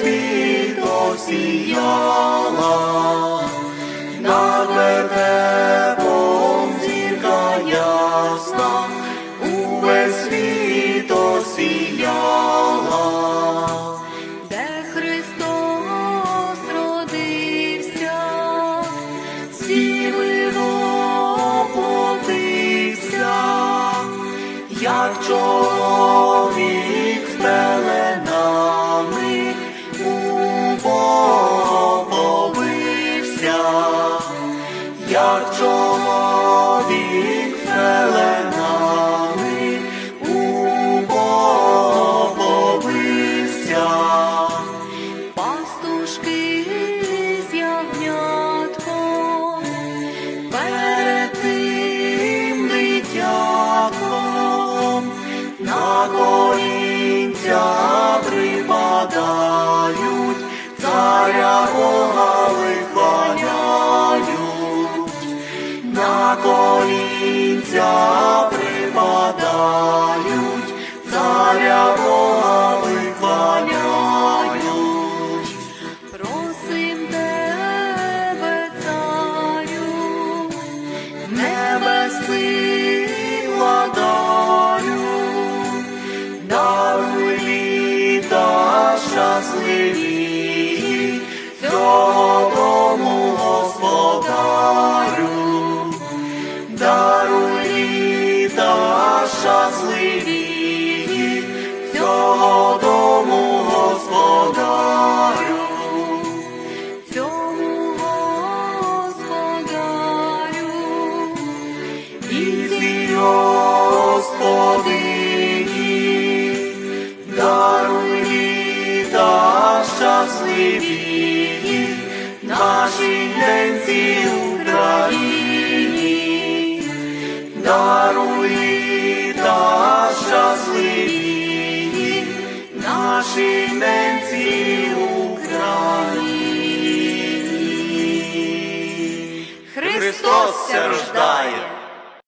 Espíritu, Señor. jak żołd. світлі Господині, даруй літа щасливі нашій ненці даруй літа щасливі нашій ненці Україні. Христос рождає.